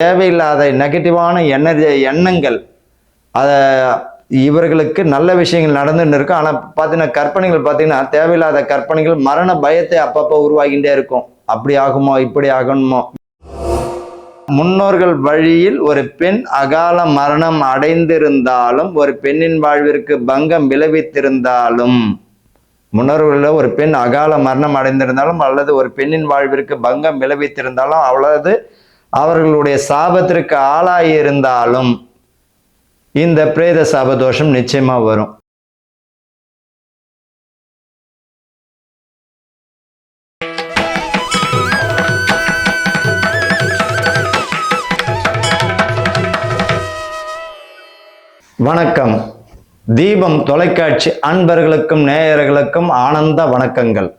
தேவையில்லாத நெகட்டிவான எனர்ஜி எண்ணங்கள். அதை இவர்களுக்கு நல்ல விஷயங்கள் நடந்துன்னு இருக்கும் ஆனால் பார்த்தீங்கன்னா கற்பனைகள் பார்த்தீங்கன்னா தேவையில்லாத கற்பனைகள் மரண பயத்தை அப்பப்போ உருவாகிட்டே இருக்கும். அப்படி ஆகுமோ இப்படி ஆகணுமோ? முன்னோர்கள் வழியில் ஒரு பெண் அகால மரணம் அடைந்திருந்தாலும் ஒரு பெண்ணின் வாழ்விற்கு பங்கம் விளைவித்திருந்தாலும் முன்னோர்களில் ஒரு பெண் அகால மரணம் அடைந்திருந்தாலும் அல்லது ஒரு பெண்ணின் வாழ்விற்கு பங்கம் விளைவித்திருந்தாலும் அவ்வளவு அவர்களுடைய சாபத்திற்கு ஆளாகி இருந்தாலும் இந்த பிரேத சாபதோஷம் நிச்சயமா வரும். வணக்கம். தீபம் தொலைக்காட்சி அன்பர்களுக்கும் நேயர்களுக்கும் ஆனந்த வணக்கங்கள்.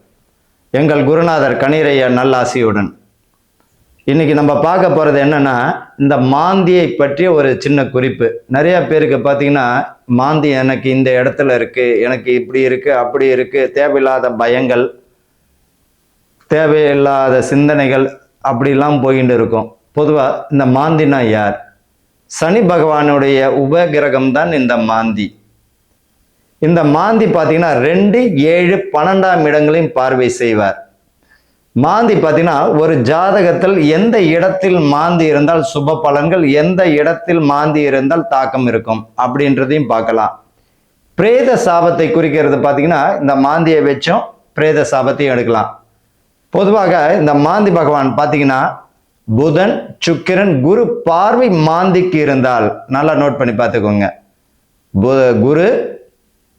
எங்கள் குருநாதர் கணிரைய நல்லாசியுடன். இன்னைக்கு நம்ம பார்க்க போகிறது என்னன்னா இந்த மாந்தியை பற்றிய ஒரு சின்ன குறிப்பு. நிறைய பேருக்கு பார்த்தீங்கன்னா மாந்தி எனக்கு இந்த இடத்துல இருக்கு எனக்கு இப்படி இருக்கு அப்படி இருக்கு தேவையில்லாத பயங்கள் தேவையில்லாத சிந்தனைகள் அப்படிலாம் போயிட்டு இருக்கும். பொதுவாக இந்த மாந்தினா யார்? சனி பகவானுடைய உபகிரகம் தான் இந்த மாந்தி. இந்த மாந்தி பார்த்தீங்கன்னா ரெண்டு ஏழு பன்னெண்டாம் இடங்களையும் பார்வை செய்வார். மாந்தி பார்த்தீங்கன்னா ஒரு ஜாதகத்தில் எந்த இடத்தில் மாந்தி இருந்தால் சுப பலன்கள் எந்த இடத்தில் மாந்தி இருந்தால் தாக்கம் இருக்கும் அப்படின்றதையும் பார்க்கலாம். பிரேத சாபத்தை குறிக்கிறது பார்த்தீங்கன்னா இந்த மாந்தியை வச்சும் பிரேத சாபத்தையும் எடுக்கலாம். பொதுவாக இந்த மாந்தி பகவான் பார்த்தீங்கன்னா புதன் சுக்கிரன் குரு பார்வை மாந்திக்கு இருந்தால் நல்லா நோட் பண்ணி பார்த்துக்கோங்க. பு- குரு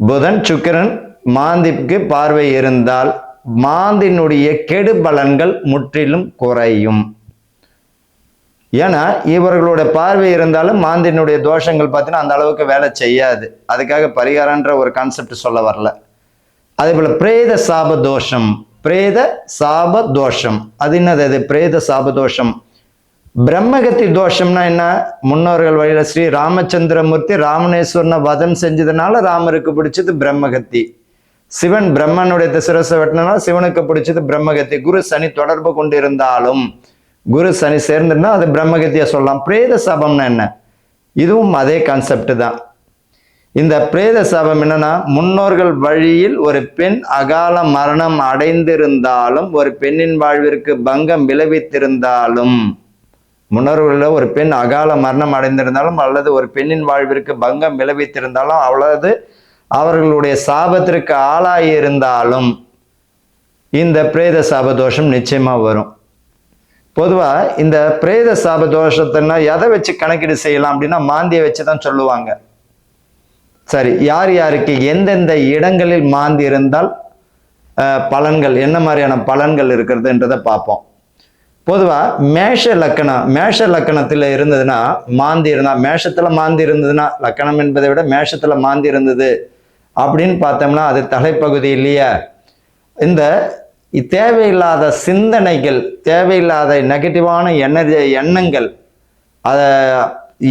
புதன் சுக்கிரன் மாந்திக்கு பார்வை இருந்தால் மாந்தினுடைய கெடு பலன்கள் முற்றிலும் குறையும். ஏன்னா இவர்களோட பார்வை இருந்தாலும் மாந்தினுடைய தோஷங்கள் பார்த்தீங்கன்னா அந்த அளவுக்கு வேலை செய்யாது. அதுக்காக பரிகாரன்ற ஒரு கான்செப்ட் சொல்ல வரல. அதே போல பிரேத சாப தோஷம். பிரேத சாப தோஷம். அது என்னது அது? பிரேத சாப தோஷம். பிரம்மகத்தி தோஷம்னா என்ன? முன்னோர்கள் வழியில் ஸ்ரீ ராமச்சந்திரமூர்த்தி ராமணேஸ்வரனை வதம் செஞ்சதுனால ராமருக்கு பிடிச்சது பிரம்மகத்தி. சிவன் பிரம்மனுடைய சிரசை வெட்டினா சிவனுக்கு பிடிச்சது பிரம்மகத்தி. குரு சனி தொடர்பு கொண்டு இருந்தாலும் குரு சனி சேர்ந்திருந்தா அது பிரம்மகத்தியை சொல்லலாம். பிரேத சாபம்னா என்ன? இதுவும் அதே கான்செப்ட் தான். இந்த பிரேத சாபம் என்னன்னா முன்னோர்கள் வழியில் ஒரு பெண் அகால மரணம் அடைந்திருந்தாலும் ஒரு பெண்ணின் வாழ்விற்கு பங்கம் விளைவித்திருந்தாலும் முன்னோர்களில் ஒரு பெண் அகால மரணம் அடைந்திருந்தாலும் அல்லது ஒரு பெண்ணின் வாழ்விற்கு பங்கம் விளைவித்திருந்தாலும் அவ்வளவு அவர்களுடைய சாபத்திற்கு ஆளாகி இருந்தாலும் இந்த பிரேத சாப தோஷம் நிச்சயமா வரும். பொதுவா இந்த பிரேத சாப தோஷத்தைன்னா எதை வச்சு கணக்கீடு செய்யலாம் அப்படின்னா மாந்தியை வச்சு தான் சொல்லுவாங்க. சரி யார் யாருக்கு எந்தெந்த இடங்களில் மாந்தி இருந்தால் பலன்கள் என்ன மாதிரியான பலன்கள் இருக்கிறதுன்றதை பார்ப்போம். பொதுவாக மேஷ லக்கணம் மேஷ லக்கணத்தில் இருந்ததுன்னா மாந்தி இருந்தால் மேஷத்தில் மாந்தி இருந்ததுன்னா லக்கணம் என்பதை விட மேஷத்தில் மாந்தி இருந்தது. அப்படின்னு பார்த்தோம்னா அது தலைப்பகுதி இல்லையா. இந்த தேவையில்லாத சிந்தனைகள் தேவையில்லாத நெகட்டிவான எனர்ஜி எண்ணங்கள் அதை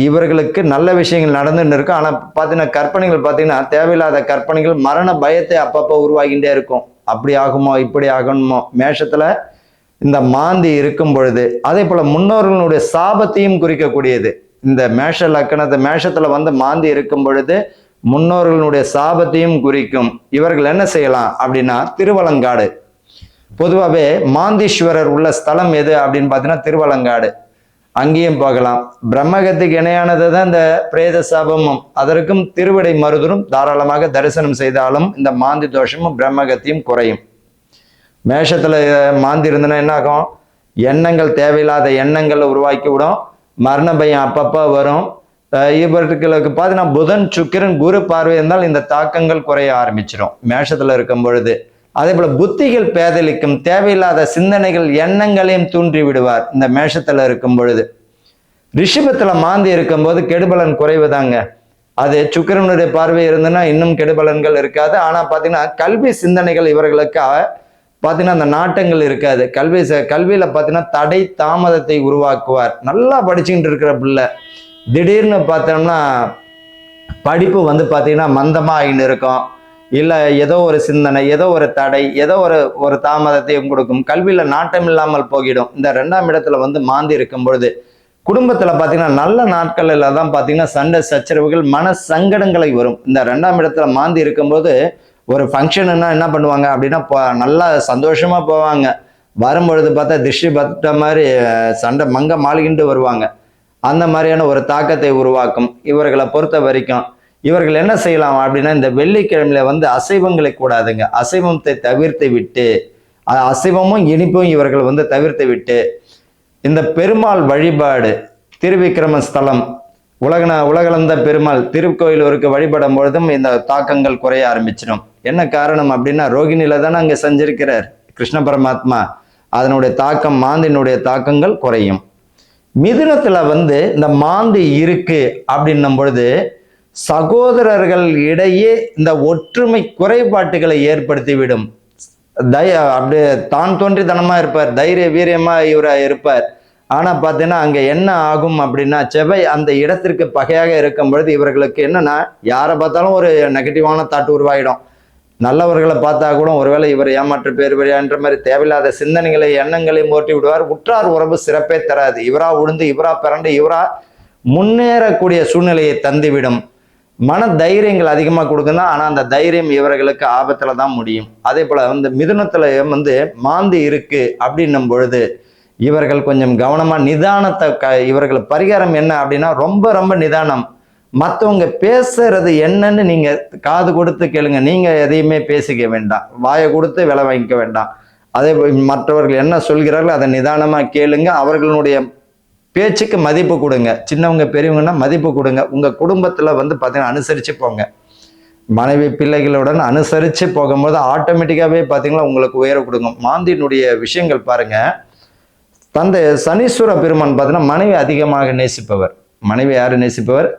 இவர்களுக்கு நல்ல விஷயங்கள் நடந்துன்னு இருக்கும். ஆனால் பார்த்தீங்கன்னா கற்பனைகள் பார்த்தீங்கன்னா தேவையில்லாத கற்பனைகள் மரண பயத்தை அப்பப்போ உருவாகிட்டே இருக்கும். அப்படி ஆகுமோ இப்படி ஆகணுமோ மேஷத்தில் இந்த மாந்தி இருக்கும் பொழுது அதே போல் முன்னோர்களுடைய சாபத்தையும் குறிக்கக்கூடியது. இந்த மேஷ லக்கணத்தை மேஷத்தில் வந்து மாந்தி இருக்கும் பொழுது முன்னோர்களுடைய சாபத்தையும் குறிக்கும். இவர்கள் என்ன செய்யலாம் அப்படின்னா திருவலங்காடு. பொதுவாகவே மாந்தீஸ்வரர் உள்ள ஸ்தலம் எது அப்படின்னு பார்த்தீங்கன்னா திருவலங்காடு. அங்கேயும் போகலாம் பிரம்மகத்துக்கு இணையானது தான் இந்த பிரேத சாபமும். அதற்கும் திருவிடை மருதரும் தாராளமாக தரிசனம் செய்தாலும் இந்த மாந்தி தோஷமும் பிரம்மகத்தையும் குறையும். மேஷத்தில் மாந்தி இருந்ததுன்னா என்ன ஆகும்? எண்ணங்கள் தேவையில்லாத எண்ணங்களை உருவாக்கி விடும். மரண பயம் அப்பப்போ வரும். இவர்களுக்கு பார்த்தீங்கன்னா புதன் சுக்கிரன் குரு பார்வை இருந்தால் இந்த தாக்கங்கள் குறைய ஆரம்பிச்சிடும் மேஷத்துல இருக்கும் பொழுது. அதே போல புத்திகள் பேதலிக்கும் தேவையில்லாத சிந்தனைகள் எண்ணங்களையும் தூண்டி விடுவார் இந்த மேஷத்துல இருக்கும் பொழுது. ரிஷபத்துல மாந்தி இருக்கும்போது கெடுபலன் குறைவுதாங்க. அது சுக்கிரனுடைய பார்வை இருந்ததுன்னா இன்னும் கெடுபலன்கள் இருக்காது. ஆனா பாத்தீங்கன்னா கல்வி சிந்தனைகள் இவர்களுக்கு பார்த்தீங்கன்னா அந்த நாட்டங்கள் இருக்காது. கல்வி ச- கல்வியில பார்த்தீங்கன்னா தடை தாமதத்தை உருவாக்குவார். நல்லா படிச்சுக்கிட்டு இருக்கிற பிள்ளை. திடீர்னு பார்த்தோம்னா படிப்பு வந்து பார்த்தீங்கன்னா மந்தமாக ஆகின்னு இருக்கும். இல்லை ஏதோ ஒரு சிந்தனை ஏதோ ஒரு தடை ஏதோ ஒரு ஒரு தாமதத்தையும் கொடுக்கும். கல்வியில் நாட்டம் இல்லாமல் போகிடும். இந்த ரெண்டாம் இடத்துல வந்து மாந்தி இருக்கும் பொழுது குடும்பத்தில் பார்த்தீங்கன்னா நல்ல நாட்களில் தான் பார்த்தீங்கன்னா சண்டை சச்சரவுகள் மன சங்கடங்களை வரும். இந்த ரெண்டாம் இடத்துல மாந்தி இருக்கும்போது ஒரு ஃபங்க்ஷனுன்னா என்ன பண்ணுவாங்க அப்படின்னா போ- நல்லா சந்தோஷமாக போவாங்க. வரும்பொழுது பார்த்தா திருஷ்டி பட்ட மாதிரி சண்டை மங்க மாளிகின்ட்டு வருவாங்க. அந்த மாதிரியான ஒரு தாக்கத்தை உருவாக்கும். இவர்களை பொறுத்த வரைக்கும் இவர்கள் என்ன செய்யலாம் அப்படின்னா இந்த வெள்ளிக்கிழமையில வந்து அசைவங்களை கூடாதுங்க. அசைவத்தை தவிர்த்து விட்டு அசைவமும் இனிப்பும் இவர்கள் வந்து தவிர்த்து விட்டு இந்த பெருமாள் வழிபாடு திருவிக்கிரம ஸ்தலம் உலகன உலகளந்த பெருமாள் திருக்கோயிலூருக்கு வழிபடும் பொழுதும் இந்த தாக்கங்கள் குறைய ஆரம்பிச்சிடும். என்ன காரணம் அப்படின்னா ரோகிணியில தானே அங்கே செஞ்சிருக்கிறார் கிருஷ்ண பரமாத்மா. அதனுடைய தாக்கம் மாந்தினுடைய தாக்கங்கள் குறையும். மிதுனத்தில் வந்து இந்த மாந்தி இருக்கு அப்படின்னும் பொழுது சகோதரர்கள் இடையே இந்த ஒற்றுமை குறைபாட்டுகளை ஏற்படுத்திவிடும். தை அப்படியே தான் தோன்றித்தனமாக இருப்பார் தைரிய வீரியமாக இவராக இருப்பார். ஆனால் பார்த்தீங்கன்னா அங்கே என்ன ஆகும் அப்படின்னா செவ்வாய் அந்த இடத்திற்கு பகையாக இருக்கும் பொழுது இவர்களுக்கு என்னென்னா யாரை பார்த்தாலும் ஒரு நெகட்டிவான தாட் உருவாகிடும் நல்லவர்களை பார்த்தா கூட ஒருவேளை இவர் ஏமாற்று பேர் வழியான்ற மாதிரி தேவையில்லாத சிந்தனைகளை எண்ணங்களை மூட்டி விடுவார். உற்றார் உறவு சிறப்பே தராது. இவரா உழுந்து இவரா பிறண்டு இவரா முன்னேறக்கூடிய சூழ்நிலையை தந்துவிடும். மன தைரியங்கள் அதிகமாக கொடுக்குன்னா ஆனால் அந்த தைரியம் இவர்களுக்கு ஆபத்தில் தான் முடியும். அதே போல் வந்து மிதுனத்தில் வந்து மாந்தி இருக்கு அப்படின்னும் பொழுது இவர்கள் கொஞ்சம் கவனமாக நிதானத்தை க இவர்கள் பரிகாரம் என்ன அப்படின்னா ரொம்ப ரொம்ப நிதானம். மற்றவங்க பேசுறது என்னன்னு நீங்க காது கொடுத்து கேளுங்க. நீங்க எதையுமே பேசிக்க வேண்டாம். வாயை கொடுத்து விலை வாங்கிக்க வேண்டாம். அதே மற்றவர்கள் என்ன சொல்கிறார்களோ அதை நிதானமா கேளுங்க. அவர்களுடைய பேச்சுக்கு மதிப்பு கொடுங்க. சின்னவங்க பெரியவங்கன்னா மதிப்பு கொடுங்க. உங்க குடும்பத்துல வந்து பார்த்தீங்கன்னா அனுசரிச்சு போங்க. மனைவி பிள்ளைகளுடன் அனுசரித்து போகும்போது ஆட்டோமேட்டிக்காகவே பார்த்தீங்கன்னா உங்களுக்கு உயர கொடுங்க மாந்தியினுடைய விஷயங்கள் பாருங்க. தந்தை சனீஸ்வர பெருமான் பார்த்தீங்கன்னா மனைவி அதிகமாக நேசிப்பவர். மனைவி யார் நேசிப்பவர்?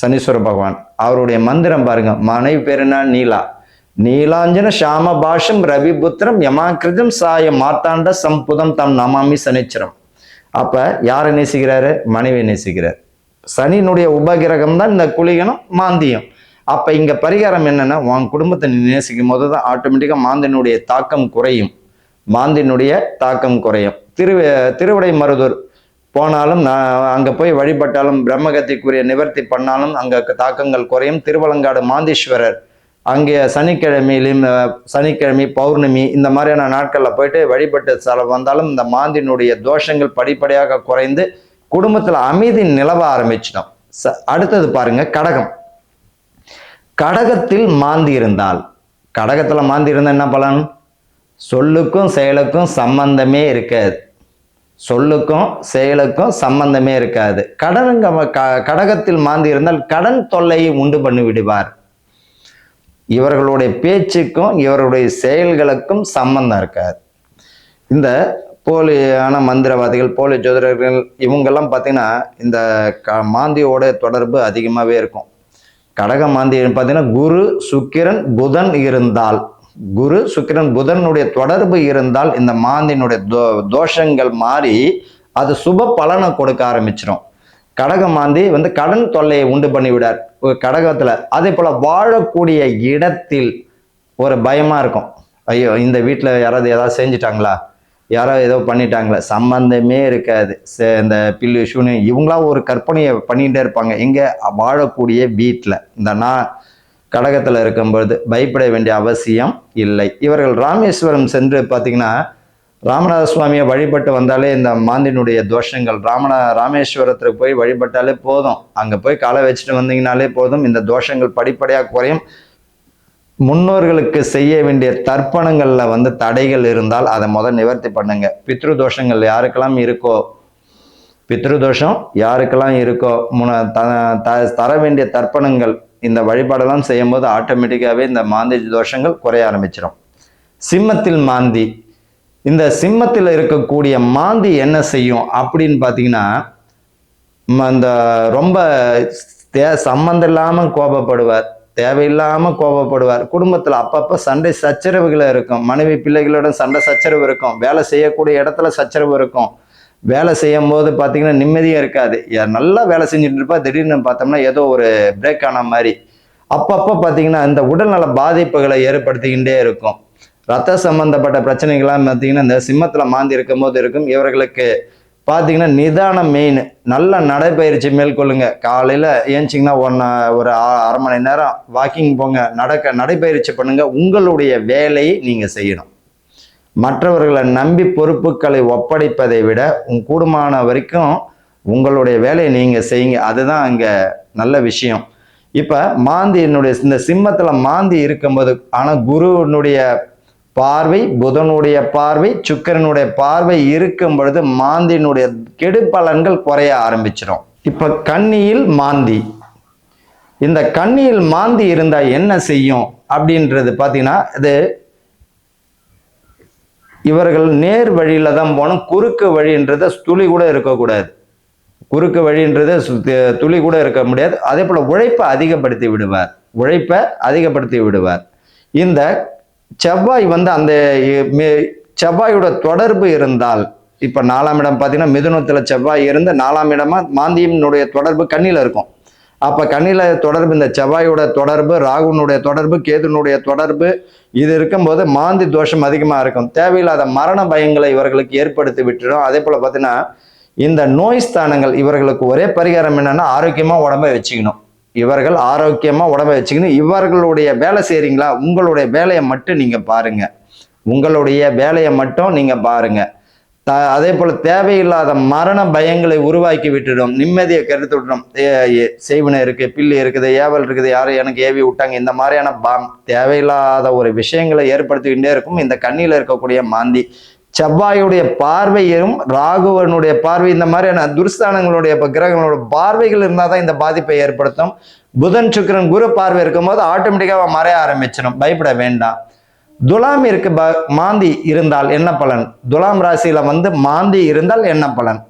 சனீஸ்வர பகவான். அவருடைய மந்திரம் பாருங்க. மனைவி பேர் என்ன? நீலா. நீலாஞ்சன ஷாம பாஷம் ரவிபுத்திரம் யமாக்கிருதம் சாய மாத்தாண்ட சம்புதம் தம் நமாமி சனிச்சரம். அப்ப யாரை நேசிக்கிறாரு? மனைவியை நேசிக்கிறார். சனியினுடைய உபகிரகம் தான் இந்த குளிகனும் மாந்தியம். அப்ப இங்க பரிகாரம் என்னன்னா உன் குடும்பத்தை நீ நேசிக்கும் போது தான் ஆட்டோமேட்டிக்கா மாந்தினுடைய தாக்கம் குறையும். மாந்தினுடைய தாக்கம் குறையும். திரு திருவிடை மருதூர் போனாலும் நான் அங்கே போய் வழிபட்டாலும் பிரம்மகத்திக்குரிய நிவர்த்தி பண்ணாலும் அங்கே தாக்கங்கள் குறையும். திருவலங்காடு மாந்தீஸ்வரர் அங்கே சனிக்கிழமையிலும் சனிக்கிழமை பௌர்ணமி இந்த மாதிரியான நாட்களில் போயிட்டு வழிபட்டு செலவு வந்தாலும் இந்த மாந்தினுடைய தோஷங்கள் படிப்படியாக குறைந்து குடும்பத்தில் அமைதி நிலவ ஆரம்பிச்சிடும். ச அடுத்தது பாருங்க கடகம். கடகத்தில் மாந்தி இருந்தால் கடகத்தில் மாந்தி இருந்தால் என்ன பலன்? சொல்லுக்கும் செயலுக்கும் சம்பந்தமே இருக்காது. சொல்லுக்கும் செயலுக்கும் சம்பந்தமே இருக்காது. கடனுங்க க- கடகத்தில் மாந்தி இருந்தால் கடன் தொல்லையை உண்டு பண்ணி விடுவார். இவர்களுடைய பேச்சுக்கும் இவருடைய செயல்களுக்கும் சம்பந்தம் இருக்காது. இந்த போலியான மந்திரவாதிகள் போலி ஜோதிடர்கள் இவங்கெல்லாம் பார்த்தீங்கன்னா இந்த க மாந்தியோட தொடர்பு அதிகமாகவே இருக்கும். கடக மாந்தி பார்த்தீங்கன்னா குரு சுக்கிரன் புதன் இருந்தால். குரு சுக்கிரன் புதனுடைய தொடர்பு இருந்தால் இந்த மாந்தினுடைய தோ தோஷங்கள் மாறி அது சுப பலனை கொடுக்க ஆரம்பிச்சிடும் கடக மாந்தி வந்து கடன் தொல்லையை உண்டு பண்ணி கடகத்தில் கடகத்துல. அதே போல வாழக்கூடிய இடத்தில் ஒரு பயமா இருக்கும். ஐயோ இந்த வீட்டில் யாராவது ஏதாவது செஞ்சிட்டாங்களா? யாரோ ஏதோ பண்ணிட்டாங்களே? சம்பந்தமே இருக்காது. சே- இந்த பில்லு ஷூனு இவங்களாம் ஒரு கற்பனையை பண்ணிகிட்டே இருப்பாங்க. எங்கே வாழக்கூடிய வீட்டில் இந்த நான் கடகத்தில் இருக்கும்பொழுது பயப்பட வேண்டிய அவசியம் இல்லை. இவர்கள் ராமேஸ்வரம் சென்று பார்த்தீங்கன்னா ராமநாத சுவாமியை வழிபட்டு வந்தாலே இந்த மாந்தினுடைய தோஷங்கள் ராமநா ராமேஸ்வரத்துக்கு போய் வழிபட்டாலே போதும். அங்கே போய் காலை வச்சுட்டு வந்தீங்கனாலே போதும். இந்த தோஷங்கள் படிப்படியாக குறையும். முன்னோர்களுக்கு செய்ய வேண்டிய தர்ப்பணங்களில் வந்து தடைகள் இருந்தால் அதை முதல் நிவர்த்தி பண்ணுங்க. பித்ரு தோஷங்கள் யாருக்கெல்லாம் இருக்கோ பித்ரு தோஷம் யாருக்கெல்லாம் இருக்கோ முன த த- தர வேண்டிய தர்ப்பணங்கள் இந்த வழிபாடெல்லாம் செய்யும்போது ஆட்டோமேட்டிக்காகவே இந்த மாந்தி தோஷங்கள் குறைய ஆரம்பிச்சிடும் சிம்மத்தில் மாந்தி. இந்த சிம்மத்தில் இருக்கக்கூடிய மாந்தி என்ன செய்யும் அப்படின்னு பார்த்தீங்கன்னா ம- ரொம்ப தே சம்மந்தம் இல்லாமல் கோபப்படுவார் தேவையில்லாமல் கோபப்படுவார். குடும்பத்தில் அப்பப்போ சண்டை சச்சரவுகள் இருக்கும். மனைவி பிள்ளைகளோட சண்டை சச்சரவு இருக்கும். வேலை செய்யக்கூடிய இடத்துல சச்சரவு இருக்கும். வேலை செய்யும் போது பார்த்தீங்கன்னா நிம்மதியும் இருக்காது. யார் நல்லா வேலை செஞ்சுட்டு இருப்பா திடீர்னு பார்த்தோம்னா ஏதோ ஒரு பிரேக் ஆன மாதிரி. அப்பப்போ பார்த்தீங்கன்னா இந்த உடல்நல பாதிப்புகளை ஏற்படுத்திக்கிட்டே இருக்கும். ரத்த சம்பந்தப்பட்ட பிரச்சனைகள்லாம் பார்த்தீங்கன்னா இந்த சிம்மத்தில் மாந்தி இருக்கும்போது இருக்கும். இவர்களுக்கு பார்த்தீங்கன்னா நிதானம் மெயின் நல்ல நடைப்பயிற்சி மேற்கொள்ளுங்க. காலையில் ஏஞ்சிங்கன்னா ஒன்று ஒரு அ- அரை மணி நேரம் வாக்கிங் போங்க. நடக்க நடைப்பயிற்சி பண்ணுங்கள் உங்களுடைய வேலையை நீங்கள் செய்யணும். மற்றவர்களை நம்பி பொறுப்புகளை ஒப்படைப்பதை விட உன் கூடுமான வரைக்கும் உங்களுடைய வேலையை நீங்கள் செய்யுங்க. அதுதான் அங்கே நல்ல விஷயம். இப்போ மாந்தி என்னுடைய இந்த சிம்மத்தில் மாந்தி இருக்கும்போது ஆனால் குருவினுடைய பார்வை புதனுடைய பார்வை சுக்கிரனுடைய பார்வை இருக்கும் பொழுது மாந்தியினுடைய கெடுபலன்கள் குறைய ஆரம்பிச்சிடும் இப்போ கண்ணியில் மாந்தி. இந்த கண்ணியில் மாந்தி இருந்தால் என்ன செய்யும்? அப்படின்றது பார்த்தீங்கன்னா இது இவர்கள் நேர் வழியில் தான் போகணும். குறுக்கு வழின்றத துளி கூட இருக்கக்கூடாது. குறுக்கு வழின்றது துளி கூட இருக்க முடியாது. அதே போல் உழைப்பை அதிகப்படுத்தி விடுவார். உழைப்பை அதிகப்படுத்தி விடுவார். இந்த செவ்வாய் வந்து அந்த செவ்வாயோட தொடர்பு இருந்தால் இப்போ நாலாம் இடம் பார்த்தீங்கன்னா மிதுனத்தில் செவ்வாய் இருந்து நாலாம் இடமா மாந்தியினுடைய தொடர்பு கண்ணில் இருக்கும். அப்ப கண்ணில தொடர்பு இந்த செவ்வாயோட தொடர்பு ராகுனுடைய தொடர்பு கேதுனுடைய தொடர்பு இது இருக்கும்போது மாந்தி தோஷம் அதிகமா இருக்கும். தேவையில்லாத மரண பயங்களை இவர்களுக்கு ஏற்படுத்தி விட்டுடும் அதே போல பார்த்தீங்கன்னா இந்த நோய் ஸ்தானங்கள் இவர்களுக்கு ஒரே பரிகாரம் என்னன்னா ஆரோக்கியமா உடம்ப வச்சுக்கணும். இவர்கள் ஆரோக்கியமா உடம்ப வச்சுக்கணும். இவர்களுடைய வேலை செய்றீங்களா? உங்களுடைய வேலையை மட்டும் நீங்க பாருங்க. உங்களுடைய வேலையை மட்டும் நீங்க பாருங்க. த அதே போல தேவையில்லாத மரண பயங்களை உருவாக்கி விட்டுடும். நிம்மதியை கருத்து விட்டுடும். செய்வனை இருக்குது பில்லு இருக்குது ஏவல் இருக்குது யாரும் எனக்கு ஏவி விட்டாங்க இந்த மாதிரியான பாம். தேவையில்லாத ஒரு விஷயங்களை ஏற்படுத்திக்கிட்டே இருக்கும் இந்த கண்ணியில் இருக்கக்கூடிய மாந்தி. செவ்வாயுடைய பார்வையும் ராகுவனுடைய பார்வை இந்த மாதிரியான துர்ஸ்தானங்களுடைய இப்போ கிரகங்களோட பார்வைகள் இருந்தால் தான் இந்த பாதிப்பை ஏற்படுத்தும். புதன் சுக்கிரன் குரு பார்வை இருக்கும்போது ஆட்டோமேட்டிக்காக மறைய ஆரம்பிச்சிடும். பயப்பட வேண்டாம். துலாம் ப- மாந்தி இருந்தால் என்ன பலன்? துலாம் ராசியில் வந்து மாந்தி இருந்தால் என்ன பலன்?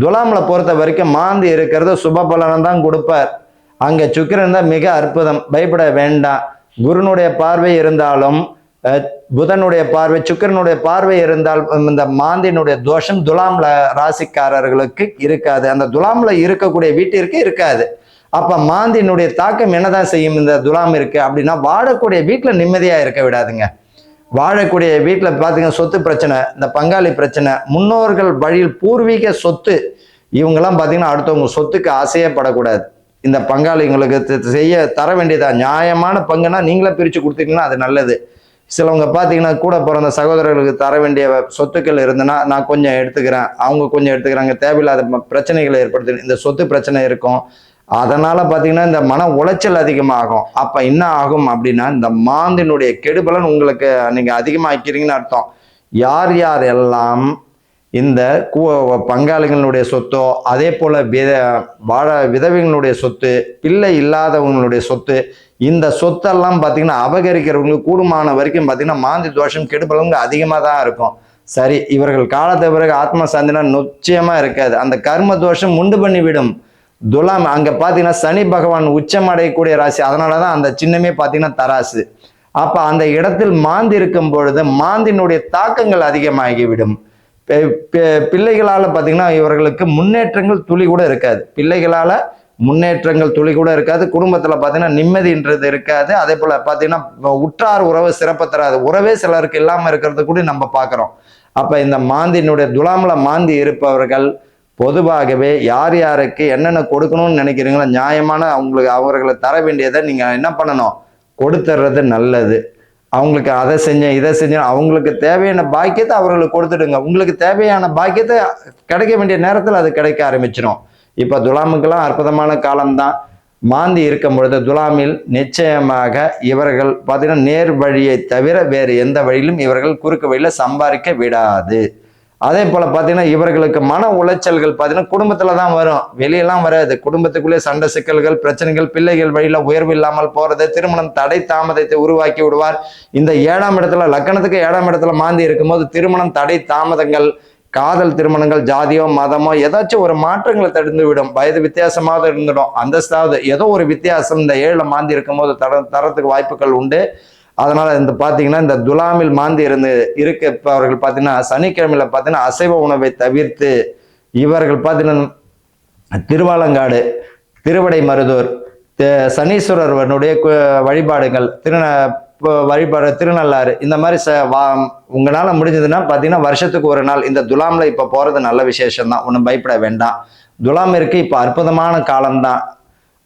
துலாமில் பொறுத்த வரைக்கும் மாந்தி இருக்கிறது சுப பலனை தான் கொடுப்பார். அங்கே சுக்கிரன் தான் மிக அற்புதம். பயப்பட வேண்டாம். குருனுடைய பார்வை இருந்தாலும் புதனுடைய பார்வை சுக்கிரனுடைய பார்வை இருந்தால் இந்த மாந்தினுடைய தோஷம் துலாம்ல ராசிக்காரர்களுக்கு இருக்காது. அந்த துலாம்ல இருக்கக்கூடிய வீட்டிற்கு இருக்காது. அப்ப மாந்தினுடைய தாக்கம் என்னதான் செய்யும் இந்த துலாம் இருக்கு அப்படின்னா வாழக்கூடிய வீட்டில் நிம்மதியா இருக்க விடாதுங்க. வாழக்கூடிய வீட்டில் பாத்தீங்க சொத்து பிரச்சனை இந்த பங்காளி பிரச்சனை முன்னோர்கள் வழியில் பூர்வீக சொத்து இவங்கெல்லாம் பார்த்தீங்கன்னா அடுத்தவங்க சொத்துக்கு ஆசையே படக்கூடாது இந்த பங்காளிங்களுக்கு செய்ய தர வேண்டியதா? நியாயமான பங்குனா நீங்களே பிரித்து கொடுத்தீங்கன்னா அது நல்லது. சிலவங்க பார்த்தீங்கன்னா கூட பிறந்த சகோதரர்களுக்கு தர வேண்டிய சொத்துக்கள் இருந்ததுன்னா நான் கொஞ்சம் எடுத்துக்கிறேன். அவங்க கொஞ்சம் எடுத்துக்கிறாங்க. தேவையில்லாத பிரச்சனைகளை ஏற்படுத்து இந்த சொத்து பிரச்சனை இருக்கும். அதனால் பார்த்தீங்கன்னா இந்த மன உளைச்சல் அதிகமாகும். அப்போ என்ன ஆகும் அப்படின்னா இந்த மாந்தினுடைய கெடுபலன் உங்களுக்கு நீங்கள் அதிகமாக்கிறீங்கன்னு அர்த்தம். யார் யார் எல்லாம் இந்த பங்காளிகளுடைய சொத்தோ அதே போல் வித வாழ விதவைகளுடைய சொத்து பிள்ளை இல்லாதவங்களுடைய சொத்து இந்த சொத்தெல்லாம் பார்த்தீங்கன்னா அபகரிக்கிறவங்களுக்கு கூடுமான வரைக்கும் பார்த்தீங்கன்னா மாந்தி தோஷம் கெடுபலங்க அதிகமாக தான் இருக்கும். சரி இவர்கள் காலத்தை பிறகு ஆத்ம சாந்தினா நிச்சயமாக இருக்காது. அந்த கர்ம தோஷம் உண்டு பண்ணிவிடும். துலாம் அங்கே பார்த்தீங்கன்னா சனி பகவான் உச்சம் அடையக்கூடிய ராசி. அதனால தான் அந்த சின்னமே பார்த்தீங்கன்னா தராசு. அப்போ அந்த இடத்தில் மாந்தி இருக்கும் பொழுது மாந்தினுடைய தாக்கங்கள் அதிகமாகிவிடும். பிள்ளைகளால் பார்த்தீங்கன்னா இவர்களுக்கு முன்னேற்றங்கள் துளி கூட இருக்காது. பிள்ளைகளால் முன்னேற்றங்கள் துளி கூட இருக்காது. குடும்பத்தில் பார்த்தீங்கன்னா நிம்மதின்றது இருக்காது. அதே போல் பார்த்தீங்கன்னா உற்றார் உறவு சிறப்பு தராது. உறவே சிலருக்கு இல்லாமல் இருக்கிறது கூட நம்ம பார்க்குறோம் அப்போ இந்த மாந்தினுடைய துலாமில் மாந்தி இருப்பவர்கள் பொதுவாகவே யார் யாருக்கு என்னென்ன கொடுக்கணும்னு நினைக்கிறீங்களோ நியாயமான அவங்களுக்கு அவர்களை தர வேண்டியதை நீங்கள் என்ன பண்ணணும்? கொடுத்துட்றது நல்லது. அவங்களுக்கு அதை செஞ்சேன் இதை செஞ்சேன் அவங்களுக்கு தேவையான பாக்கியத்தை அவர்களுக்கு கொடுத்துடுங்க. உங்களுக்கு தேவையான பாக்கியத்தை கிடைக்க வேண்டிய நேரத்தில் அது கிடைக்க ஆரம்பிச்சிடும் இப்போ துலாமுக்கெல்லாம் அற்புதமான காலம்தான். மாந்தி இருக்கும் பொழுது துலாமில் நிச்சயமாக இவர்கள் பார்த்தீங்கன்னா நேர் வழியை தவிர வேறு எந்த வழியிலும் இவர்கள் குறுக்கு வழியில் சம்பாதிக்க விடாது. அதே போல பார்த்தீங்கன்னா இவர்களுக்கு மன உளைச்சல்கள் பார்த்தீங்கன்னா குடும்பத்தில் தான் வரும். வெளியெல்லாம் வராது. குடும்பத்துக்குள்ளே சண்டை சிக்கல்கள் பிரச்சனைகள் பிள்ளைகள் வழியில உயர்வு இல்லாமல் போகிறது திருமணம் தடை தாமதத்தை உருவாக்கி விடுவார். இந்த ஏழாம் இடத்துல லக்கணத்துக்கு ஏழாம் இடத்துல மாந்தி இருக்கும்போது திருமணம் தடை தாமதங்கள் காதல் திருமணங்கள் ஜாதியோ மதமோ ஏதாச்சும் ஒரு மாற்றங்களை தடுந்து விடும் வயது வித்தியாசமாக இருந்துடும். அந்தஸ்தாவது ஏதோ ஒரு வித்தியாசம் இந்த ஏழில் மாந்தி இருக்கும்போது தர தரத்துக்கு வாய்ப்புகள் உண்டு. அதனால இந்த பார்த்தீங்கன்னா இந்த துலாமில் மாந்தி இருந்து இருக்க. அவர்கள் பார்த்தீங்கன்னா சனிக்கிழமையில பார்த்தீங்கன்னா அசைவ உணவை தவிர்த்து இவர்கள் பார்த்தீங்கன்னா திருவாலங்காடு திருவடை மருதூர் சனீஸ்வரர்வனுடைய கு- வழிபாடுகள் திரு இப்போ வழிபாடு திருநள்ளாறு இந்த மாதிரி ச வா உங்களால் முடிஞ்சதுன்னா பார்த்தீங்கன்னா வருஷத்துக்கு ஒரு நாள் இந்த துலாமில் இப்போ போகிறது நல்ல விசேஷம் தான் ஒன்றும் பயப்பட வேண்டாம். துலாம் இருக்கு இப்போ அற்புதமான காலம்தான்.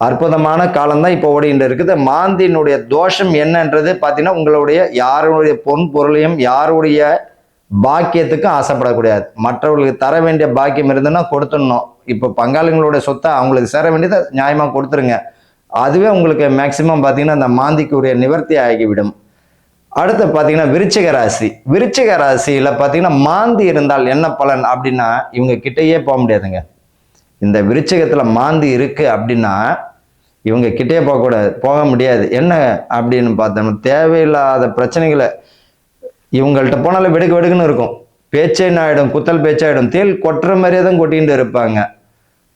அற்புதமான காலம்தான் இப்போ ஓடிட்டு இருக்குது. மாந்தியினுடைய தோஷம் என்னன்றது பார்த்தீங்கன்னா உங்களுடைய யாருடைய பொன் பொருளையும் யாருடைய பாக்கியத்துக்கும் ஆசைப்படக்கூடாது. மற்றவர்களுக்கு தர வேண்டிய பாக்கியம் இருந்ததுன்னா கொடுத்துடணும். இப்போ பங்காளிகளுடைய சொத்தை அவங்களுக்கு சேர வேண்டியதை நியாயமாக கொடுத்துருங்க. அதுவே உங்களுக்கு மேக்சிமம் பார்த்தீங்கன்னா அந்த மாந்திக்குரிய நிவர்த்தி ஆகிவிடும். அடுத்து பார்த்தீங்கன்னா விருச்சிக ராசி. விருச்சிக ராசியில் பார்த்தீங்கன்னா மாந்தி இருந்தால் என்ன பலன் அப்படின்னா இவங்க கிட்டேயே போக முடியாதுங்க. இந்த விருச்சகத்தில் மாந்தி இருக்கு அப்படின்னா இவங்க கிட்டே போகக்கூடாது போக முடியாது. என்ன அப்படின்னு பார்த்தோம்னா தேவையில்லாத பிரச்சனைகளை இவங்கள்ட்ட போனாலும் வெடுக்கு வெடுக்குன்னு இருக்கும். பேச்சே ஆகிடும் குத்தல் பேச்சாயிடும் தேல் கொட்டுற மாதிரியே தான் கொட்டிகிட்டு இருப்பாங்க.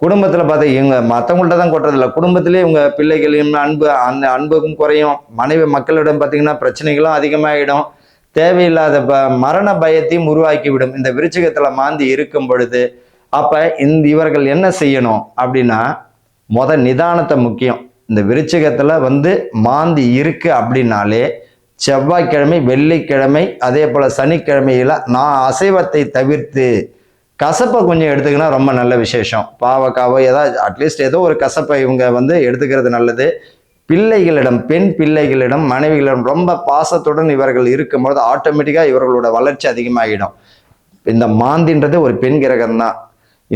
குடும்பத்தில் பார்த்தா இவங்க மற்றவங்கள்ட்ட தான் கொட்டுறதில்ல. குடும்பத்திலே இவங்க பிள்ளைகளையும் அன்பு அந்த அன்புக்கும் குறையும். மனைவி மக்களிடம் பார்த்தீங்கன்னா பிரச்சனைகளும் அதிகமாகிடும் தேவையில்லாத ப மரண பயத்தையும் உருவாக்கிவிடும். இந்த விருச்சிகத்தில் மாந்தி இருக்கும் பொழுது அப்போ இந்த இவர்கள் என்ன செய்யணும் அப்படின்னா முத நிதானத்தை முக்கியம். இந்த விருச்சிகத்தில் வந்து மாந்தி இருக்கு அப்படின்னாலே செவ்வாய்க்கிழமை வெள்ளிக்கிழமை அதே போல் சனிக்கிழமையில நான் அசைவத்தை தவிர்த்து கசப்பை கொஞ்சம் எடுத்துக்கினா ரொம்ப நல்ல விசேஷம். பாவக்காவோ ஏதாவது அட்லீஸ்ட் ஏதோ ஒரு கசப்பை இவங்க வந்து எடுத்துக்கிறது நல்லது. பிள்ளைகளிடம் பெண் பிள்ளைகளிடம் மனைவிகளிடம் ரொம்ப பாசத்துடன் இவர்கள் இருக்கும்பொழுது ஆட்டோமேட்டிக்காக இவர்களோட வளர்ச்சி அதிகமாகிடும். இந்த மாந்தின்றது ஒரு பெண் கிரகம் தான்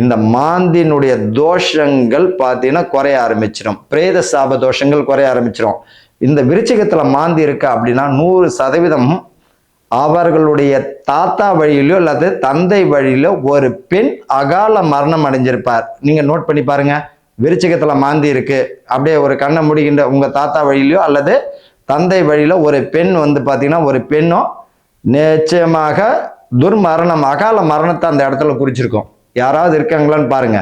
இந்த மாந்தினுடைய தோஷங்கள் பார்த்தீங்கன்னா குறைய ஆரம்பிச்சிடும் பிரேத சாப தோஷங்கள் குறைய ஆரம்பிச்சிடும் இந்த விருச்சிகத்தில் மாந்தி இருக்கா அப்படின்னா நூறு சதவீதம் அவர்களுடைய தாத்தா வழியிலோ அல்லது தந்தை வழியிலோ ஒரு பெண் அகால மரணம் அடைஞ்சிருப்பார். நீங்கள் நோட் பண்ணி பாருங்க. விருச்சிகத்தில் மாந்தி இருக்கு. அப்படியே ஒரு கண்ணை முடிகின்ற உங்கள் தாத்தா வழியிலோ அல்லது தந்தை வழியில ஒரு பெண் வந்து பார்த்தீங்கன்னா ஒரு பெண்ணும் நிச்சயமாக துர்மரணம் அகால மரணத்தை அந்த இடத்துல குறிச்சிருக்கும். யாராவது இருக்காங்களான்னு பாருங்க.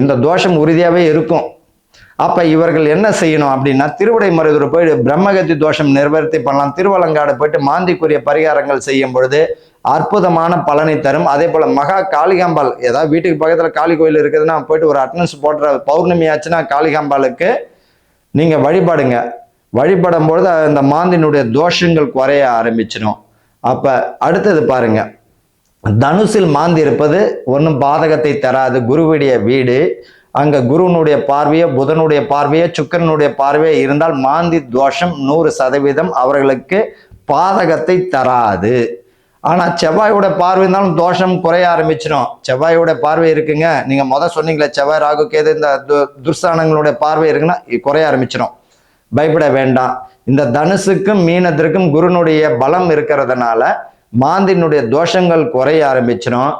இந்த தோஷம் உறுதியாகவே இருக்கும். அப்போ இவர்கள் என்ன செய்யணும் அப்படின்னா திருவிடை மருதூர் போய் பிரம்மகத்தி தோஷம் நிவர்த்தி பண்ணலாம். திருவலங்காடு போயிட்டு மாந்திக்குரிய பரிகாரங்கள் செய்யும் பொழுது அற்புதமான பலனை தரும். அதே போல் மகா காளிகாம்பால் ஏதாவது வீட்டுக்கு பக்கத்தில் காளி கோயில் இருக்குதுன்னா போயிட்டு ஒரு அட்டனன்ஸ் போடுற பௌர்ணமி ஆச்சுன்னா காளிகாம்பாளுக்கு நீங்கள் வழிபாடுங்க. வழிபடும் பொழுது அந்த மாந்தினுடைய தோஷங்கள் குறைய ஆரம்பிச்சிடும் அப்போ அடுத்தது பாருங்கள் தனுசில் மாந்தி இருப்பது ஒன்றும் பாதகத்தை தராது. குருவுடைய வீடு அங்கே குருனுடைய பார்வையோ புதனுடைய பார்வையோ சுக்கரனுடைய பார்வையோ இருந்தால் மாந்தி தோஷம் நூறு சதவீதம் அவர்களுக்கு பாதகத்தை தராது. ஆனால் செவ்வாயோட பார்வை இருந்தாலும் தோஷம் குறைய ஆரம்பிச்சிடும் செவ்வாயோட பார்வை இருக்குங்க. நீங்கள் மொதல் சொன்னீங்களே செவ்வாய் ராகு கேது இந்த து- துர்சானங்களுடைய பார்வை இருக்குன்னா குறைய ஆரம்பிச்சிடும் பயப்பட வேண்டாம். இந்த தனுசுக்கும் மீனத்திற்கும் குருனுடைய பலம் இருக்கிறதுனால மாந்தினுடைய தோஷங்கள் குறைய ஆரம்பிச்சிடும்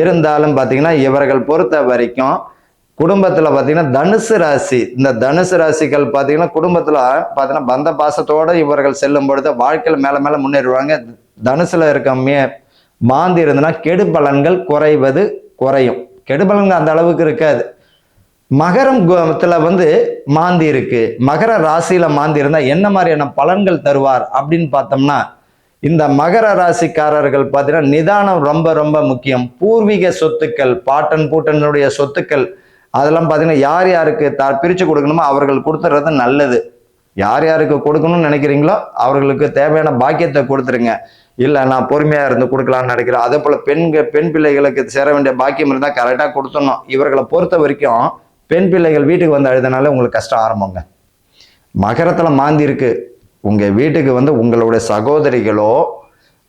இருந்தாலும் பார்த்தீங்கன்னா இவர்கள் பொறுத்த வரைக்கும் குடும்பத்தில் பார்த்தீங்கன்னா தனுசு ராசி. இந்த தனுசு ராசிகள் பார்த்தீங்கன்னா குடும்பத்தில் பார்த்தீங்கன்னா பந்த பாசத்தோடு இவர்கள் செல்லும் பொழுது வாழ்க்கையில் மேலே மேலே முன்னேறுவாங்க. தனுசில் இருக்கமே மாந்தி இருந்ததுன்னா கெடு பலன்கள் குறைவது குறையும். கெடுபலன்கள் அந்த அளவுக்கு இருக்காது. மகரம் குலத்துல வந்து மாந்தி இருக்கு. மகர ராசியில மாந்தி இருந்தால் என்ன மாதிரியான பலன்கள் தருவார் அப்படின்னு பார்த்தோம்னா இந்த மகர ராசிக்காரர்கள் பார்த்தீங்கன்னா நிதானம் ரொம்ப ரொம்ப முக்கியம். பூர்வீக சொத்துக்கள் பாட்டன் பூட்டனுடைய சொத்துக்கள் அதெல்லாம் பார்த்தீங்கன்னா யார் யாருக்கு த பிரித்து கொடுக்கணுமோ அவர்கள் கொடுத்துறது நல்லது. யார் யாருக்கு கொடுக்கணும்னு நினைக்கிறீங்களோ அவர்களுக்கு தேவையான பாக்கியத்தை கொடுத்துருங்க. இல்லை நான் பொறுமையாக இருந்து கொடுக்கலாம்னு நினைக்கிறேன். அதே போல் பெண்கள் பெண் பிள்ளைகளுக்கு சேர வேண்டிய பாக்கியம் இருந்தால் கரெக்டாக கொடுத்துடணும். இவர்களை பொறுத்த வரைக்கும் பெண் பிள்ளைகள் வீட்டுக்கு வந்து அழுதனால உங்களுக்கு கஷ்டம் ஆரம்பங்க. மகரத்தில் மாந்திருக்கு உங்கள் வீட்டுக்கு வந்து உங்களுடைய சகோதரிகளோ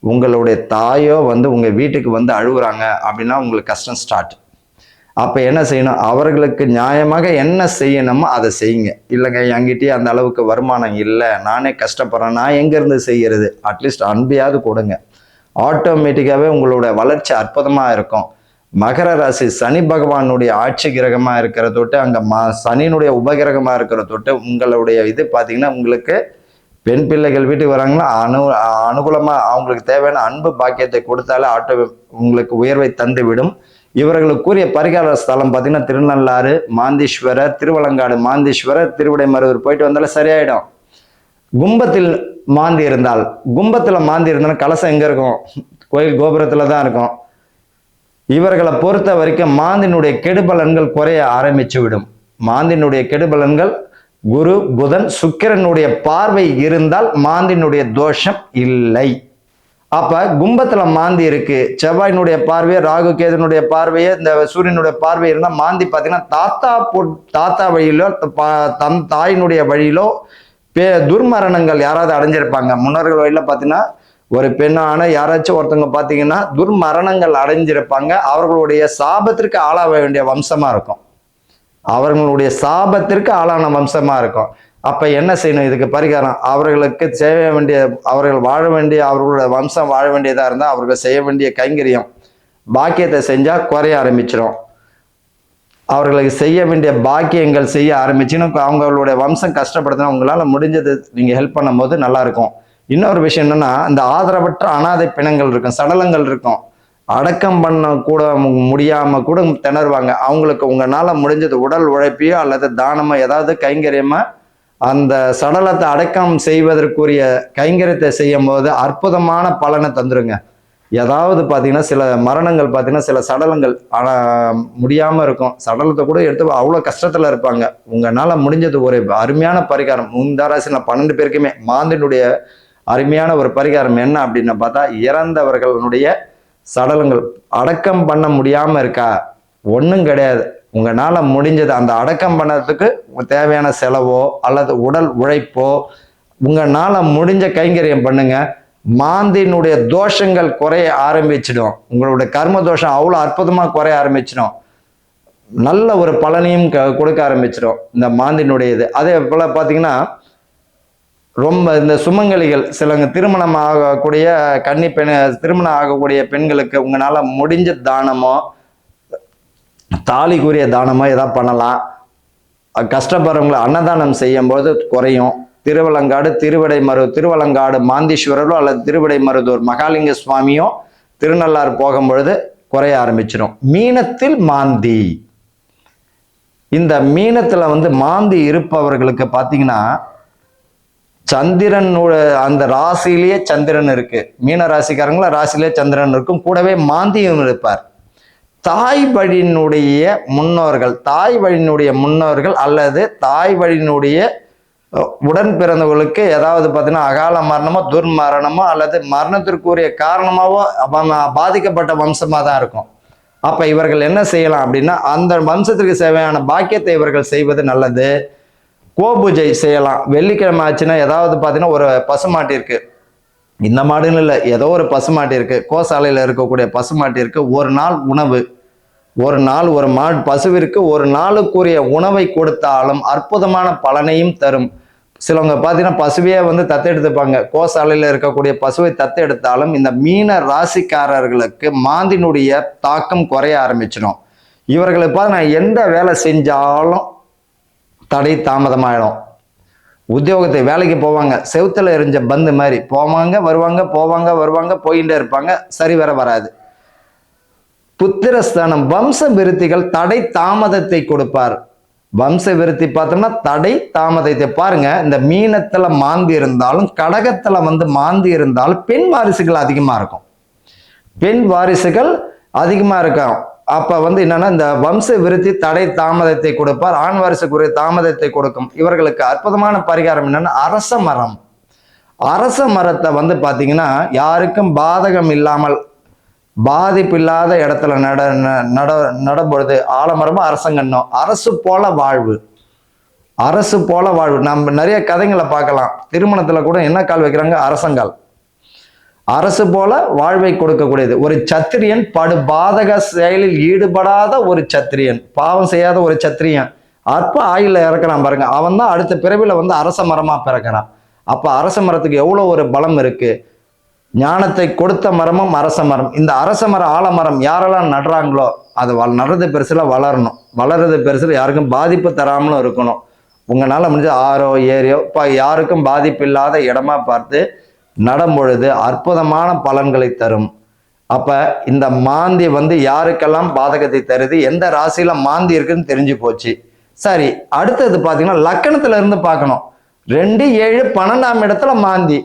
உங்களுடைய தாயோ வந்து உங்கள் வீட்டுக்கு வந்து அழுகுறாங்க அப்படின்னா உங்களுக்கு கஷ்டம் ஸ்டார்ட் அப்போ என்ன செய்யணும்? அவர்களுக்கு நியாயமாக என்ன செய்யணுமோ அதை செய்யுங்க. இல்லைங்க என்கிட்டயே அந்த அளவுக்கு வருமானம் இல்லை. நானே கஷ்டப்படுறேன். நான் எங்கேருந்து செய்கிறது அட்லீஸ்ட் அன்பையாவது கொடுங்க. ஆட்டோமேட்டிக்காகவே உங்களோட வளர்ச்சி அற்புதமாக இருக்கும். மகர ராசி சனி பகவானுடைய ஆட்சி கிரகமாக இருக்கிற தொட்டு அங்கே ம சனியினுடைய உபகிரகமாக இருக்கிற தொட்டு உங்களுடைய இது பார்த்தீங்கன்னா உங்களுக்கு பெண் பிள்ளைகள் வீட்டுக்கு வராங்கன்னா அனு அனுகூலமாக அவங்களுக்கு தேவையான அன்பு பாக்கியத்தை கொடுத்தாலே ஆட்டோ உங்களுக்கு உயர்வை தந்து விடும் இவர்களுக்குரிய பரிகார ஸ்தலம் பார்த்தீங்கன்னா திருநள்ளாறு மாந்தீஸ்வரர் திருவலங்காடு மாந்தீஸ்வரர் திருவிடைமருவர் போயிட்டு வந்தாலே சரியாயிடும். கும்பத்தில் மாந்தி இருந்தால் கும்பத்தில் மாந்தி இருந்தாலும் கலசம் எங்கே இருக்கும்? கோயில் கோபுரத்தில் தான் இருக்கும். இவர்களை பொறுத்த வரைக்கும் மாந்தினுடைய கெடுபலன்கள் குறைய ஆரம்பிச்சு விடும் மாந்தினுடைய கெடுபலன்கள் குரு புதன் சுக்கிரனுடைய பார்வை இருந்தால் மாந்தினுடைய தோஷம் இல்லை. அப்ப கும்பத்துல மாந்தி இருக்கு. செவ்வாயினுடைய பார்வையை ராகு கேதனுடைய பார்வையை இந்த சூரியனுடைய பார்வை இருந்தால் மாந்தி பார்த்தீங்கன்னா தாத்தா பொ- தாத்தா வழியிலோ ப- தன் தாயினுடைய வழியிலோ பே துர்மரணங்கள் யாராவது அடைஞ்சிருப்பாங்க. முன்னோர்கள் வழியில பார்த்தீங்கன்னா ஒரு பெண்ணான யாராச்சும் ஒருத்தவங்க பார்த்தீங்கன்னா துர்மரணங்கள் அடைஞ்சிருப்பாங்க. அவர்களுடைய சாபத்திற்கு ஆளாக வேண்டிய வம்சமா இருக்கும். அவர்களுடைய சாபத்திற்கு ஆளான வம்சமாக இருக்கும். அப்போ என்ன செய்யணும்? இதுக்கு பரிகாரம். அவர்களுக்கு செய்ய வேண்டிய அவர்கள் வாழ வேண்டிய அவர்களுடைய வம்சம் வாழ வேண்டியதாக இருந்தால் அவர்கள் செய்ய வேண்டிய கைங்கரியம். பாக்கியத்தை செஞ்சால் குறைய ஆரம்பிச்சிடும் அவர்களுக்கு செய்ய வேண்டிய பாக்கியங்கள் செய்ய ஆரம்பிச்சுன்னு அவங்களுடைய வம்சம் கஷ்டப்படுத்தினா உங்களால் முடிஞ்சது நீங்கள் ஹெல்ப் பண்ணும்போது நல்லாயிருக்கும் இன்னொரு விஷயம் என்னென்னா இந்த ஆதரவற்ற அனாதை பிணங்கள் இருக்கும் சடலங்கள் இருக்கும். அடக்கம் பண்ண கூட முடியாமல் முடியாம கூட திணறுவாங்க. அவங்களுக்கு உங்களால முடிஞ்சது உடல் உழைப்பையோ அல்லது தானமோ ஏதாவது கைங்கரியமா அந்த சடலத்தை அடக்கம் செய்வதற்குரிய கைங்கரியத்தை செய்யும் போது அற்புதமான பலனை தந்துருங்க. ஏதாவது பார்த்தீங்கன்னா சில மரணங்கள் பார்த்தீங்கன்னா சில சடலங்கள் ஆனால் முடியாமல் இருக்கும். சடலத்தை கூட எடுத்து அவ்வளோ கஷ்டத்தில் இருப்பாங்க. உங்களால் முடிஞ்சது ஒரு அருமையான பரிகாரம். இந்த ராசியில் பன்னெண்டு பேருக்குமே மாந்தினுடைய அருமையான ஒரு பரிகாரம் என்ன அப்படின்னு பார்த்தா இறந்தவர்களுடைய சடலங்கள் அடக்கம் பண்ண முடியாமல் இருக்கா? ஒன்றும் கிடையாது. உங்களால் முடிஞ்சது அந்த அடக்கம் பண்ணதுக்கு தேவையான செலவோ அல்லது உடல் உழைப்போ உங்களால் முடிஞ்ச கைங்கரியம் பண்ணுங்க. மாந்தினுடைய தோஷங்கள் குறைய ஆரம்பிச்சிடும். உங்களுடைய கர்ம தோஷம் அவ்வளோ அற்புதமாக குறைய ஆரம்பிச்சிடும். நல்ல ஒரு பலனையும் க- கொடுக்க ஆரம்பிச்சிடும். இந்த மாந்தினுடைய இது அதே போல் பார்த்தீங்கன்னா ரொம்ப இந்த சுமங்கலிகள் சிலங்க திருமணம் ஆகக்கூடிய கன்னி பெண் திருமணம் ஆகக்கூடிய பெண்களுக்கு உங்களால் முடிஞ்ச தானமோ தாலிக்குரிய தானமோ எதாவது பண்ணலாம். கஷ்டப்படுறவங்களை அன்னதானம் செய்யும்போது குறையும். திருவலங்காடு திருவிடைமரு திருவலங்காடு மாந்தீஸ்வரரோ அல்லது திருவிடைமருதூர் மகாலிங்க சுவாமியோ திருநள்ளாறு போகும்பொழுது குறைய ஆரம்பிச்சிடும் மீனத்தில் மாந்தி. இந்த மீனத்தில் வந்து மாந்தி இருப்பவர்களுக்கு பார்த்தீங்கன்னா சந்திரனோட அந்த ராசியிலேயே சந்திரன் இருக்கு. மீன ராசிக்காரங்கள ராசியிலே சந்திரன் இருக்கும். கூடவே மாந்தியும் இருப்பார். தாய் வழியினுடைய முன்னோர்கள் தாய் வழியினுடைய முன்னோர்கள் அல்லது தாய் வழியினுடைய உடன் பிறந்தவர்களுக்கு ஏதாவது பார்த்தீங்கன்னா அகால மரணமோ துர்மரணமோ அல்லது மரணத்திற்குரிய காரணமாவோ பாதிக்கப்பட்ட வம்சமாக தான் இருக்கும். அப்போ இவர்கள் என்ன செய்யலாம் அப்படின்னா அந்த வம்சத்திற்கு தேவையான பாக்கியத்தை இவர்கள் செய்வது நல்லது. கோபூஜை செய்யலாம். வெள்ளிக்கிழமை ஆச்சுன்னா ஏதாவது பார்த்தீங்கன்னா ஒரு பசுமாட்டு இருக்கு. இந்த மாடுன்னு இல்லை ஏதோ ஒரு பசுமாட்டு இருக்கு. கோசாலையில் இருக்கக்கூடிய பசுமாட்டு இருக்கு. ஒரு நாள் உணவு. ஒரு நாள் ஒரு மா பசுவிற்கு ஒரு நாளுக்குரிய உணவை கொடுத்தாலும் அற்புதமான பலனையும் தரும். சிலவங்க பார்த்தீங்கன்னா பசுவையே வந்து தத்தெடுத்துப்பாங்க. கோசாலையில் இருக்கக்கூடிய பசுவை தத்தெடுத்தாலும் இந்த மீன ராசிக்காரர்களுக்கு மாந்தினுடைய தாக்கம் குறைய ஆரம்பிச்சிடும். இவர்களுக்கு பார்த்து நான் எந்த வேலை செஞ்சாலும் தடை தாமதமாயிடும். உத்தியோகத்தை வேலைக்கு போவாங்க செவுத்துல எரிஞ்ச பந்து மாதிரி. போவாங்க வருவாங்க போவாங்க வருவாங்க போயிட்டே இருப்பாங்க சரி வர வராது. புத்திரஸ்தானம் வம்ச விருத்திகள் தடை தாமதத்தை கொடுப்பார். வம்ச விருத்தி பார்த்தோம்னா தடை தாமதத்தை பாருங்க இந்த மீனத்துல மாந்தி இருந்தாலும் கடகத்துல வந்து மாந்தி இருந்தாலும் பெண் வாரிசுகள் அதிகமா இருக்கும். பெண் வாரிசுகள் அதிகமா இருக்கும். அப்ப வந்து என்னன்னா இந்த வம்ச விருத்தி தடை தாமதத்தை கொடுப்பார் ஆண் வாரிசுக்குரிய தாமதத்தை கொடுக்கும். இவர்களுக்கு அற்புதமான பரிகாரம் என்னன்னா அரச மரம். அரச மரத்தை வந்து பாத்தீங்கன்னா யாருக்கும் பாதகம் இல்லாமல் பாதிப்பு இல்லாத இடத்துல நட ந- நட நடம்பொழுது ஆலமரமும் அரசங்கன்னும் அரசு போல வாழ்வு. அரசு போல வாழ்வு. நம்ம நிறைய கதைங்களை பார்க்கலாம். திருமணத்துல கூட என்ன கால் வைக்கிறாங்க? அரசங்கால். அரசு போல வாழ்வை கொடுக்கக்கூடியது. ஒரு சத்திரியன் படு பாதக செயலில் ஈடுபடாத ஒரு சத்திரியன். பாவம் செய்யாத ஒரு சத்திரியன். அற்ப ஆயுள இறக்குறான் பாருங்க. அவன் தான் அடுத்த பிறவில வந்து அரச மரமா பிறக்கிறான். அப்ப அரச மரத்துக்கு எவ்வளவு ஒரு பலம் இருக்கு? ஞானத்தை கொடுத்த மரமும் அரச மரம். இந்த அரச மரம் ஆலமரம் யாரெல்லாம் நடுறாங்களோ அது வள நடுறது பெருசுல வளரணும். வளர்றது பெருசுல யாருக்கும் பாதிப்பு தராமலும் இருக்கணும். உங்களால் முடிஞ்ச ஆறோ ஏரியோ இப்போ யாருக்கும் பாதிப்பு இல்லாத இடமா பார்த்து நடும்பொழுது அற்புதமான பலன்களை தரும். அப்ப இந்த மாந்தி வந்து யாருக்கெல்லாம் பாதகத்தை தருது? எந்த ராசியில மாந்தி இருக்குன்னு தெரிஞ்சு போச்சு. சரி அடுத்தது பாத்தீங்கன்னா லக்கணத்துல இருந்து பார்க்கணும். ரெண்டு ஏழு பன்னெண்டாம் இடத்துல மாந்தி.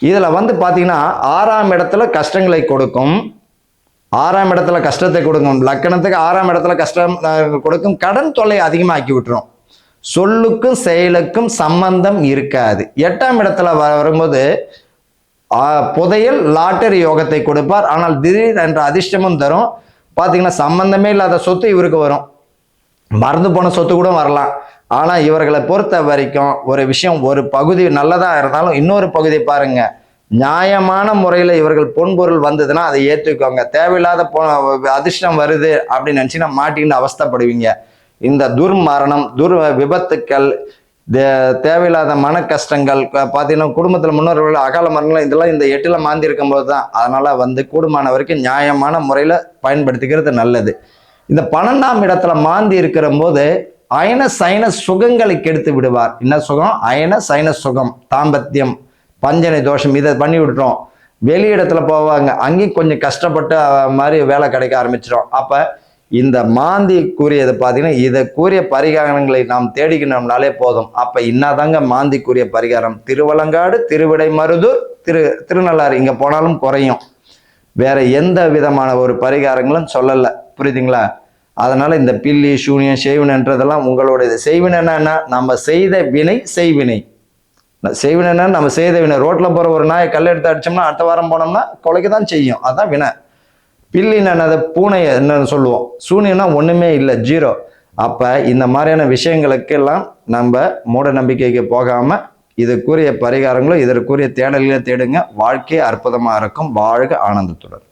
இதுல வந்து பாத்தீங்கன்னா ஆறாம் இடத்துல கஷ்டங்களை கொடுக்கும். ஆறாம் இடத்துல கஷ்டத்தை கொடுக்கும். லக்கணத்துக்கு ஆறாம் இடத்துல கஷ்டம் கொடுக்கும். கடன் தொல்லை அதிகமாக்கி விட்டுரும். சொல்லுக்கும் செயலுக்கும் சம்பந்தம் இருக்காது. எட்டாம் இடத்துல வ- வரும்போது புதையல் லாட்டரி யோகத்தை கொடுப்பார். ஆனால் திடீர் என்ற அதிர்ஷ்டமும் தரும். பார்த்தீங்கன்னா சம்பந்தமே இல்லாத சொத்து இவருக்கு வரும். மறந்து போன சொத்து கூட வரலாம். ஆனால் இவர்களை பொறுத்த வரைக்கும் ஒரு விஷயம் ஒரு பகுதி நல்லதாக இருந்தாலும் இன்னொரு பகுதி பாருங்க. நியாயமான முறையில் இவர்கள் பொன்பொருள் வந்ததுன்னா அதை ஏற்றுக்கோங்க தேவையில்லாத பொ அதிர்ஷ்டம் வருது அப்படின்னு நினச்சின்னா மாட்டின்னு அவஸ்தைப்படுவீங்க. இந்த துர்மரணம் துர் விபத்துக்கள் தே- தேவையில்லாத மன கஷ்டங்கள் க- பார்த்தீங்கன்னா குடும்பத்தில் முன்னோர்கள் அகால மரணங்கள் இதெல்லாம் இந்த எட்டில் மாந்தி இருக்கும்போது தான் அதனால் வந்து கூடுமான வரைக்கும் நியாயமான முறையில் பயன்படுத்திக்கிறது நல்லது. இந்த பன்னெண்டாம் இடத்துல மாந்தி இருக்கிற போது அயன சைன சுகங்களை கெடுத்து விடுவார். என்ன சுகம்? அயன சைன சுகம் தாம்பத்தியம் பஞ்சனை தோஷம் இதை பண்ணி விட்டுறோம் வெளி இடத்துல போவாங்க. அங்கேயும் கொஞ்சம் கஷ்டப்பட்டு மாதிரி வேலை கிடைக்க ஆரம்பிச்சிடும் அப்போ இந்த மாந்தி கூறியது பார்த்தீங்கன்னா இதை கூறிய பரிகாரங்களை நாம் தேடிக்கணும்னாலே போதும். அப்போ இன்னாதாங்க மாந்தி கூறிய பரிகாரம்? திருவலங்காடு திருவிடை மருதூர் திரு திருநள்ளாறு. இங்கே போனாலும் குறையும். வேற எந்த விதமான ஒரு பரிகாரங்களும் சொல்லலை. புரியுதுங்களா? அதனால இந்த பில்லி சூனியம் செய்வினன்றதெல்லாம் உங்களுடைய செய்வினா நம்ம செய்த வினை செய்வினை. செய்வினா நம்ம செய்த வினை. ரோட்ல போற ஒரு நாயை கல் எடுத்து அடிச்சோம்னா அடுத்த வாரம் போனோம்னா கொலைக்கு தான் செய்யும். அதான் வினை. இல்லை நான் அந்த பூனை என்னன்னு சொல்லுவோம். சூனியம்னா ஒன்றுமே இல்லை ஜீரோ. அப்போ இந்த மாதிரியான விஷயங்களுக்கெல்லாம் நம்ம மூட நம்பிக்கைக்கு போகாமல் இதற்குரிய பரிகாரங்களும் இதற்குரிய தேடலையும் தேடுங்க. வாழ்க்கை அற்புதமாக இருக்கும். வாழ்க ஆனந்தத்துடன்.